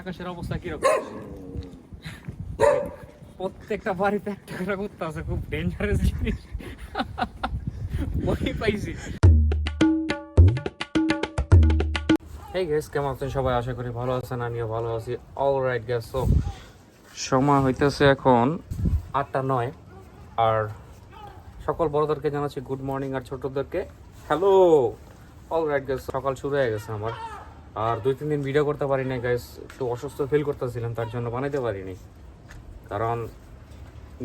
আকাশের অবস্থা কীরকম? প্রত্যেকটা বাড়িতে একটা করে করতে আছে, খুব ডেঞ্জারাস জিনিস। পাইছি। এই গ্যাস কেমন আছেন সবাই? আশা করি ভালো আছেন, আমিও ভালো আছি। অল রাইট গ্যাস তো সময় হইতেছে এখন আটটা নয়। আর সকল বড়দেরকে জানাচ্ছি গুড মর্নিং আর ছোটদেরকে। হ্যালো অল রাইট গ্যাস সকাল শুরু হয়ে গেছে আমার। আর দুই, তিন দিন ভিডিও করতে পারি নাই গাইস একটু অসুস্থ ফিল করতেছিলাম, তার জন্য বানাইতে পারিনি। কারণ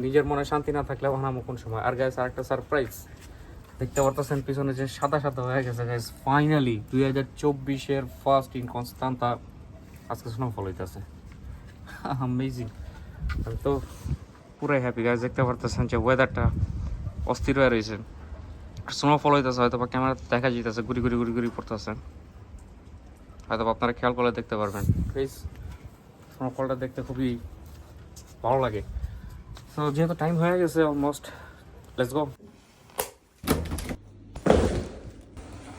নিজের মনে শান্তি না থাকলে বানাবো কোন সময়। আর গাইস আরেকটা সারপ্রাইজ দেখতে পারতেছেন, পিছনে যে সাদা সাদা হয়ে গেছে গাইস ফাইনালি দুই হাজার চব্বিশের ফার্স্ট ইন কনস্টান্তা আজকে স্নোফল হইতেছে। অ্যামেজিং আমি তো পুরাই হ্যাপি গাইস দেখতে পারতেছেন যে ওয়েদারটা অস্থির হয়ে রয়েছে স্নোফল হইতেছে হয়তো বা ক্যামেরা দেখা যেতেছে গুড়ি গুড়ি গুড়ি গুড়ি পড়তেছে। হয়তো আপনারা খেয়াল করলে দেখতে পারবেন। প্লিজ স্নোফলটা দেখতে খুবই ভালো লাগে। তো যেহেতু টাইম হয়ে গেছে অলমোস্ট লেটস গো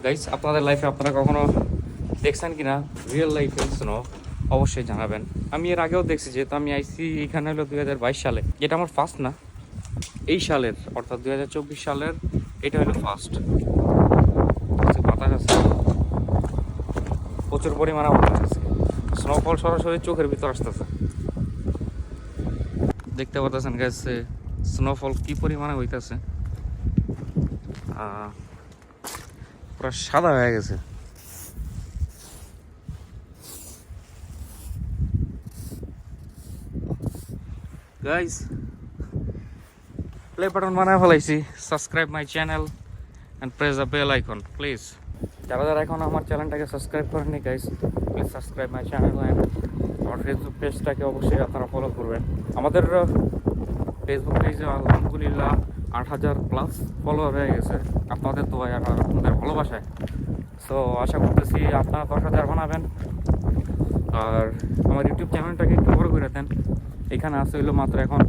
গাইস আপনাদের লাইফে আপনারা কখনো দেখছেন কিনা? রিয়েল লাইফে স্নো অবশ্যই জানাবেন। আমি এর আগেও দেখছি, যেহেতু আমি আইসি এখানে হলো দুই হাজার বাইশ সালে। যেটা আমার ফার্স্ট না, এই সালের, অর্থাৎ দুই হাজার চব্বিশ সালের, এটা হলো ফার্স্ট বাতাস আছে প্রচুর পরিমাণে আছে স্নোফল সরাসরি চোখের ভিতর আসতেছে। দেখতে পাচ্ছেন গেছে স্নোফল কি পরিমাণে হইতেছে? পুরো সাদা হয়ে গেছে। গাইস প্লে বাটন বানায় ফেলাইছি। Subscribe my channel and press the bell icon please যারা যারা এখন আমার চ্যানেলটাকে সাবস্ক্রাইব করেননি guys please subscribe my channel আমার ফেসবুক পেজটাকে অবশ্যই আপনারা ফলো করবেন। আমাদের ফেসবুক পেজে আলহামদুলিল্লাহ আট হাজার প্লাস ফলোয়ার হয়ে গেছে। আপনাদের তো আর আপনাদের ভালোবাসায়। সো আশা করতেছি আপনারা দশ হাজার বানাবেন। আর আমার ইউটিউব চ্যানেলটাকে একটু বড় করে দেন। এখানে আসতে হইল মাত্র এখন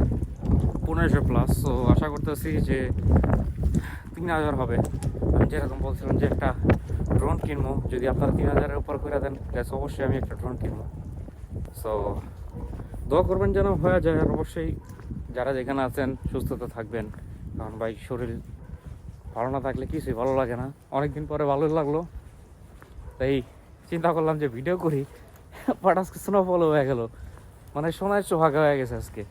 পনেরোশো প্লাস সো আশা করতেছি যে তিন হাজার হবে। যেরকম বলছিলাম যে একটা ড্রোন কিনবো, যদি আপনারা তিন হাজারের উপর করে দেন গ্যাস অবশ্যই আমি একটা ড্রোন কিনবো। সো দোয়া করবেন যেন হয়ে যায়, আর অবশ্যই যারা যেখানে আছেন, সুস্থতা থাকবেন। কারণ ভাই, শরীর ভালো না থাকলে কিছুই ভালো লাগে না। অনেকদিন পরে ভালো লাগল। তাই চিন্তা করলাম যে ভিডিও করি বাট আজকে স্নোফল হয়ে গেল। মানে সোনার সোহাগা হয়ে গেছে আজকে।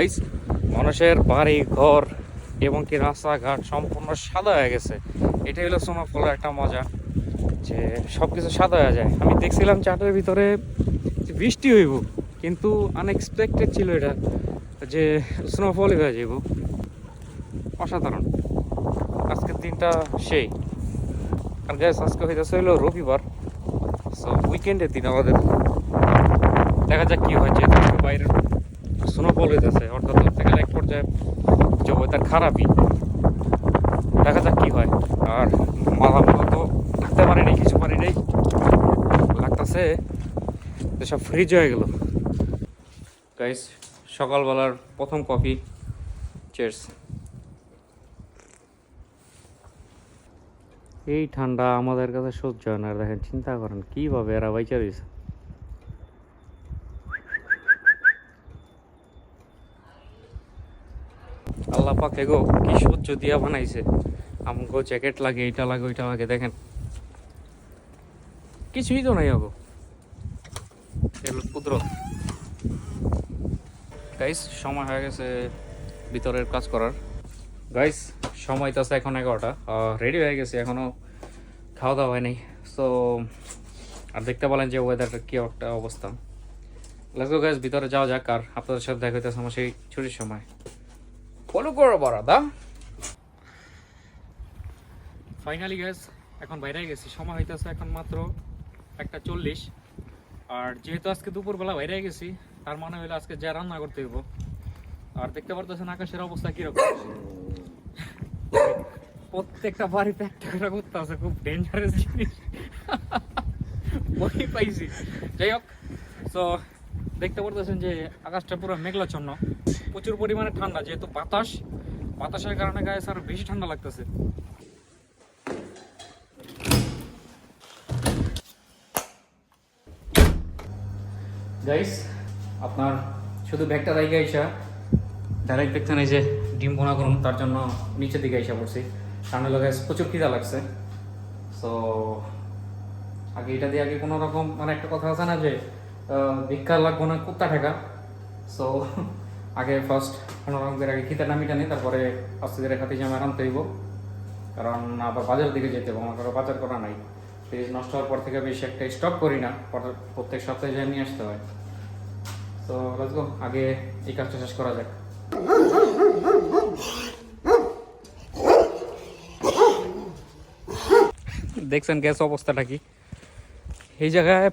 গাইস মানুষের বাড়ি, ঘর এবং কি রাস্তাঘাট সম্পূর্ণ সাদা হয়ে গেছে। এটাই হলো স্নোফলের একটা মজা, যে সব কিছু সাদা হয়ে যায়। আমি দেখছিলাম চাটের ভিতরে বৃষ্টি হইব, কিন্তু আনএক্সপেক্টেড ছিল এটা, যে স্নোফলই হয়ে যাইব। অসাধারণ। আজকের দিনটা সেই। আর গ্যাস আজকে হইতেছে হলো রবিবার সো উইকেন্ডের দিন আমাদের। দেখা যাক কি হয়, যেহেতু একটু বাইরে স্নোফল হইতেছে অর্থাৎ ধরতে গেলে এক পর্যায়ে যে ওয়েদার খারাপই। দেখা যাক কী হয়। আর মাথা মতো তো লাগতে পারি নাই কিছু পারি নাই লাগতেছে সব ফ্রিজ হয়ে গেল। গাইস সকালবেলার প্রথম কফি চেয়ার্স এই ঠান্ডা আমাদের কাছে সহ্য হয় না। দেখেন, চিন্তা করেন, কীভাবে এরা বাইচা রয়েছে। আল্লাহ পাকে গো কি সহ্য দিয়া বানাইছে। আমগো জ্যাকেট লাগে এটা লাগে, ওইটা লাগে, দেখেন। কিছুই তো নাই আগো। কুদরত। গাইস সময় হয়ে গেছে ভিতরের কাজ করার। গাইস সময় তো আছে এখন এগারোটা। রেডি হয়ে গেছে এখনও খাওয়া দাওয়া হয়নি সো আর দেখতে পেলেন যে ওয়েদারটা কি একটা অবস্থা। গো গাইস ভিতরে যাওয়া যাক, আর আপনাদের সাথে দেখা হইতেছে আমার সেই ছুটির সময়। ফলো করো বড়দা ফাইনালি গ্যাস এখন বাইরে গেছি। সময় হইতেছে এখন মাত্র একটা চল্লিশ। আর যেহেতু আজকে দুপুরবেলা বাইরে গেছি, তার মানে হইল আজকে যা রান্না করতে হইব। আর দেখতে পারতেছেন আকাশের অবস্থা কীরকম। প্রত্যেকটা বাড়িতে একটা করে করতে আছে, খুব ডেঞ্জারাস জিনিস। পাইছি। যাই হোক তো দেখতে পারতেছেন যে আকাশটা পুরো মেঘলাচ্ছন্ন। প্রচুর পরিমাণে ঠান্ডা, যেহেতু বাতাস, বাতাসের কারণে গায়ে আরও বেশি ঠান্ডা লাগতেছে। গাইস আপনার শুধু ব্যাগটা রাইগে আইসা ডাইরেক্ট দেখতেন নেই যে ডিম বোনা করুন, তার জন্য নিচের দিকে আইসা পড়ছি। ঠান্ডা লাগায় প্রচুর খিদা লাগছে। সো আগে এটা দিয়ে আগে কোনো রকম মানে একটা কথা আছে না যে ভিক্ষা লাগবো না, কুত্তা ঠেকা। সো আগে ফার্স্ট রকম আগে খিদা নামিটা নেই তারপরে আস্তে ধীরে খাতে জামা আনতে হইব কারণ আবার বাজারের দিকে যেতে হবে, আমার বাজার করা নাই। ফ্রিজ নষ্ট হওয়ার পর থেকে বেশি একটা স্টক করি না, প্রত্যেক সপ্তাহে যা নিয়ে আসতে হয়। তো লেটস গো আগে এই কাজটা শেষ করা যাক। দেখছেন গ্যাস অবস্থাটা কি? এই জায়গায়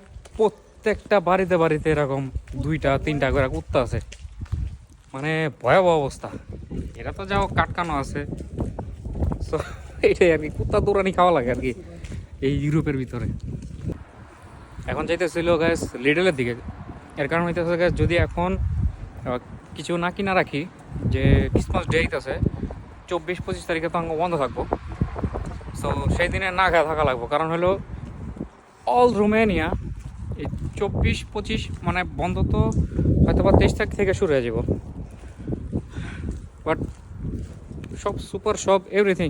প্রত্যেকটা বাড়িতে বাড়িতে এরকম দুইটা, তিনটা করে কুত্তা আছে। মানে ভয়াবহ অবস্থা। এটা তো যাও কাটকানো আছে। সো এইটাই আর কি, কুত্তা দৌড়ানি খাওয়া লাগে আর কি এই ইউরোপের ভিতরে। এখন যাইতেছিল গ্যাস লিডলের দিকে। এর কারণ হইতেছে গ্যাস যদি এখন কিছু না কিনা রাখি, যে ক্রিসমাস ডে আছে চব্বিশ, পঁচিশ তারিখে তো বন্ধ থাকব। সো সেই দিনে না খেয়ে থাকা লাগবো। কারণ হলো অল রোমেনিয়া চব্বিশ, পঁচিশ মানে বন্ধ তো হয়তো বা তেইশ তারিখ থেকে শুরু হয়ে যাব। বাট সব super shop everything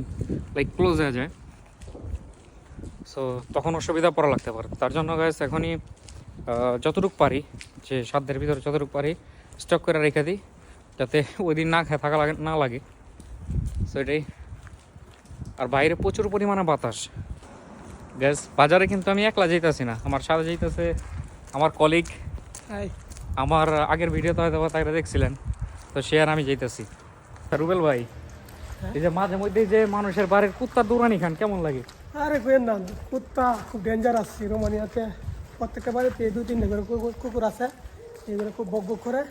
like close হয়ে যায়। সো তখন অসুবিধা পড়া লাগতে পারে। তার জন্য গাছ এখনই যতটুকু পারি, যে সাধ্যের ভিতরে যতটুকু পারি স্টক করে রেখে দিই, যাতে ওই দিন না থাকা লাগে, না লাগে। সো এটাই। আর বাইরে প্রচুর পরিমাণে বাতাস। গ্যাস বাজারে কিন্তু আমি একলা যেতেছি না। আমার সাথে যাইতেছে আমার কলিগ আমার আগের ভিডিওতে হয়তো তাকে দেখছিলেন। তো সে আর আমি যাইতেছি। রুবেল ভাই এই যে মাঝে মধ্যে যে মানুষের বাড়ির কুত্তা দৌড়ানি খান কেমন লাগে? আরে কোয়েন না কুত্তা খুব ডেঞ্জারাস রোমানিয়াতে। প্রত্যেকটা বাড়িতে দুই তিনটে করে কুকুর- কুকুর আছে। এগুলো খুব বক বক করে।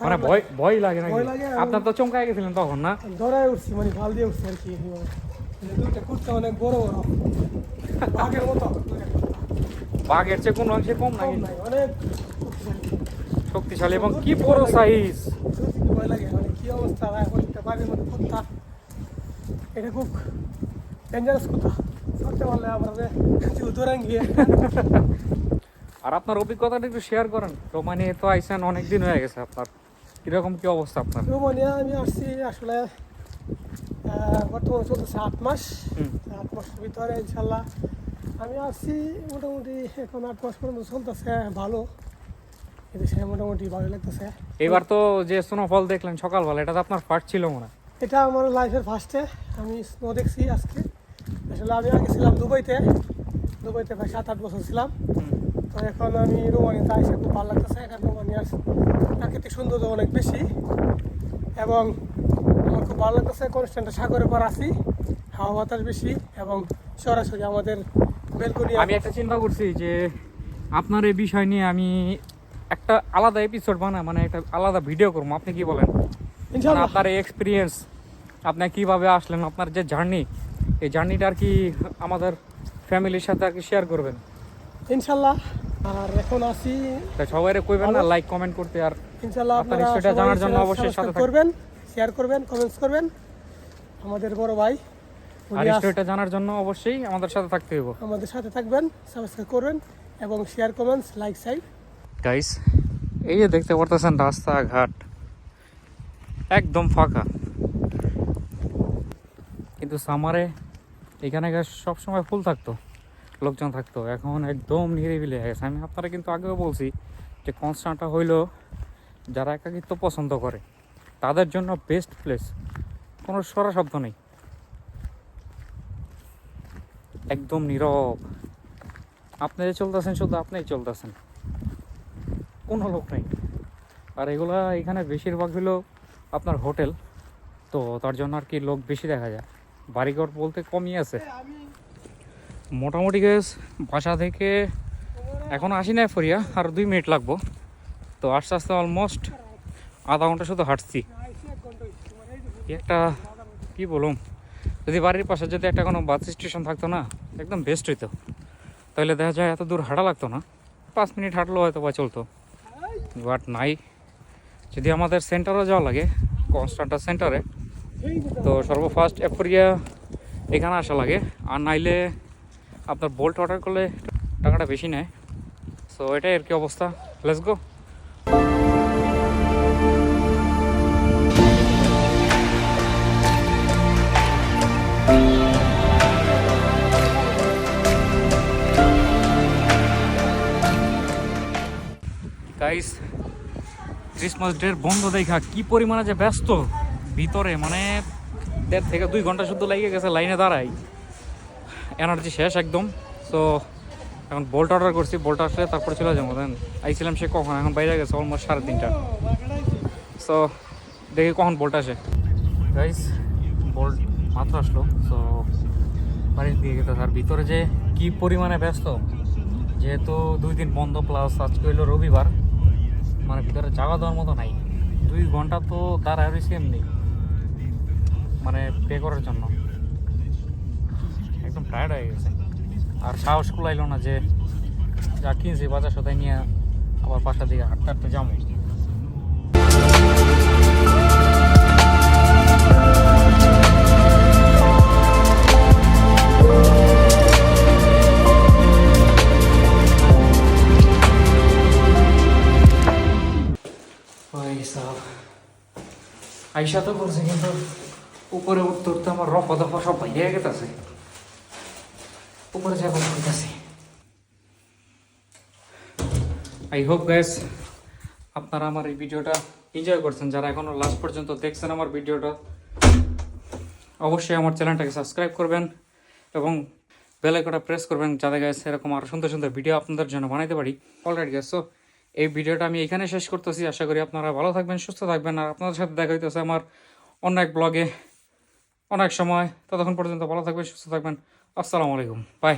মানে ভয় ভয় লাগে লাগে আপনার তো চমকায় গেছিলেন তখন না? ধরায় উঠছি মানে ভালো দিয়ে উঠছি আর কি। মানে দুইটা কুত্তা অনেক বড় বড়। বাঘের মতো। বাঘের চেয়ে কোনো অংশে কম নাই অনেক শক্তিশালী। এবং কি বড় সাইজ ভয় লাগে মানে কি অবস্থা? মধ্যে কুত্তা। এটা খুব ডেঞ্জারাস কুত্তা। ধরান গিয়ে। আর আপনার অভিজ্ঞতাটা একটু শেয়ার করেন। রোমানিয়ে তো আইসেন অনেক দিন হয়ে গেছে আপনার। কীরকম কি অবস্থা আপনার? রোমানিয়া আমি আসছি আসলে বর্তমানে চলতেছে আট মাস। আট মাসের ভিতরে ইনশাল্লাহ আমি আসছি মোটামুটি এখন আট মাস পর্যন্ত চলতেছে ভালো। এদেশে মোটামুটি ভালো লাগতেছে। এবার তো যে স্নোফল দেখলেন সকালবেলা এটা তো আপনার ফার্স্ট ছিল মনে এটা আমার লাইফের ফার্স্টে আমি স্নো দেখছি আজকে। আসলে আমি আগে ছিলাম দুবাইতে। দুবাইতে প্রায় সাত আট বছর ছিলাম। তো এখন আমি রোমানিয়াতে আসে খুব ভালো লাগতেছে। এখানে রোমানিয়ার প্রাকৃতিক সৌন্দর্য অনেক বেশি। এবং আমার খুব ভালো লাগতেছে কনস্ট্যান্ট সাগরের পর আছি। হাওয়া বাতাস বেশি এবং সরাসরি আমাদের আমি একটা চিন্তা করছি যে আপনার এই বিষয় নিয়ে আমি একটা আলাদা এপিসোড বানা মানে একটা আলাদা ভিডিও করব। আপনি কি বলেন? আপনার এই এক্সপিরিয়েন্স আপনি কীভাবে আসলেন আপনার যে জার্নি এই জার্নিটা আর কি আমাদের ফ্যামিলির সাথে আর কি শেয়ার করবেন? ইনশাল্লাহ। আর এখন আছি তাই সবাই কইবেন না লাইক কমেন্ট করতে আর ইনশাল্লাহ আপনার আপনারা হিস্ট্রিটা জানার জন্য অবশ্যই সাথে। করবেন শেয়ার করবেন কমেন্টস করবেন। আমাদের বড় ভাই। আর স্টোরিটা জানার জন্য অবশ্যই আমাদের সাথে থাকতে হইব। আমাদের সাথে থাকবেন সাবস্ক্রাইব করবেন এবং share comments like side guys এই যে দেখতে পারতেছেন রাস্তাঘাট একদম ফাঁকা। কিন্তু সামারে এখানে সব সময় ফুল থাকতো লোকজন থাকতো। এখন একদম নিরিবিলি হয়ে গেছে। আমি আপনারা কিন্তু আগেও বলছি যে কনস্টান্টটা হইল যারা একাকিত্ব পছন্দ করে তাদের জন্য বেস্ট প্লেস কোনো সরা শব্দ নেই। একদম নীরব। আপনি যে চলতেছেন, শুধু আপনিই চলতেছেন। কোনো লোক নেই। আর এগুলা এখানে বেশিরভাগ হলো আপনার হোটেল। তো তার জন্য আর কি লোক বেশি দেখা যায়। বাড়িঘর বলতে কমই আছে। মোটামুটি গেস বাসা থেকে এখনও আসি নাই ফরিয়া, আর দুই মিনিট লাগবো। তো আস্তে আস্তে অলমোস্ট আধা ঘণ্টা শুধু হাঁটছি। একটা, কি বলুম যদি বাড়ির পাশে যদি একটা কোনো বাস স্টেশন থাকতো না, একদম বেস্ট হইতো। তাহলে দেখা যায় এত দূর হাঁটা লাগতো না। পাঁচ মিনিট হাঁটলেও হয়তো বা চলতো। বাট নাই। যদি আমাদের সেন্টারও যাওয়া লাগে কনস্টান্টার সেন্টারে তো সর্বফার্স্ট এফরিয়া এখানে আসা লাগে। আর নাইলে আপনার বোল্ট অর্ডার করলে টাকাটা বেশি নেয়। সো এটাই আর কি অবস্থা। লেটস গো ক্রিসমাস ডের বন্ধ দেখা, কি পরিমাণে যে ব্যস্ত। ভিতরে মানে দেড় থেকে দুই ঘণ্টা শুধু লাগিয়ে গেছে, লাইনে দাঁড়াই। এনার্জি শেষ একদম। সো এখন বোল্ট অর্ডার করছি বোল্ট আসলে তারপরে চলে যাব দেন আইছিলাম সে কখন, এখন বাইরে গেছে অলমোস্ট সাড়ে তিনটা। সো দেখি কখন বোল্ট আসে। গাইস বোল্ট মাত্র আসলো সো বাড়ির দিয়ে গেছে আর ভিতরে যে কি পরিমাণে ব্যস্ত, যেহেতু দুই দিন বন্ধ প্লাস আজকে হইল রবিবার মানে ভিতরে জায়গা দেওয়ার মতো নাই। দুই ঘণ্টা তো দাঁড়ায় রয়েছে এমনি মানে পে করার জন্য। একদম টায়ার্ড হয়ে গেছে। আর সাহস কুলাইলো না যে যা কিনছি বাজার সদাই নিয়ে আবার পাঁচটা দিকে হাঁটতে হাঁটতে যাব। আইসা তো করছে কিন্তু উপরে উঠতে উঠতে আমার রফা দফা সব ভাইয়া গেতেছে উপরে হইতেছে আই হোপ গ্যাস আপনারা আমার এই ভিডিওটা এনজয় করছেন। যারা এখনও লাস্ট পর্যন্ত দেখছেন আমার ভিডিওটা, অবশ্যই আমার চ্যানেলটাকে সাবস্ক্রাইব করবেন এবং বেল আইকনটা প্রেস করবেন, যাতে গ্যাস এরকম আরও সুন্দর সুন্দর ভিডিও আপনাদের জন্য বানাইতে পারি। অলরাইট গ্যাস সো এই ভিডিওটা আমি এখানে শেষ করতেছি। আশা করি আপনারা ভালো থাকবেন, সুস্থ থাকবেন। আর আপনাদের সাথে দেখা হইতেছে আমার অনেক ব্লগে। অনেক সময়। ততক্ষণ পর্যন্ত ভালো থাকবেন, সুস্থ থাকবেন। আসসালামু আলাইকুম। বাই।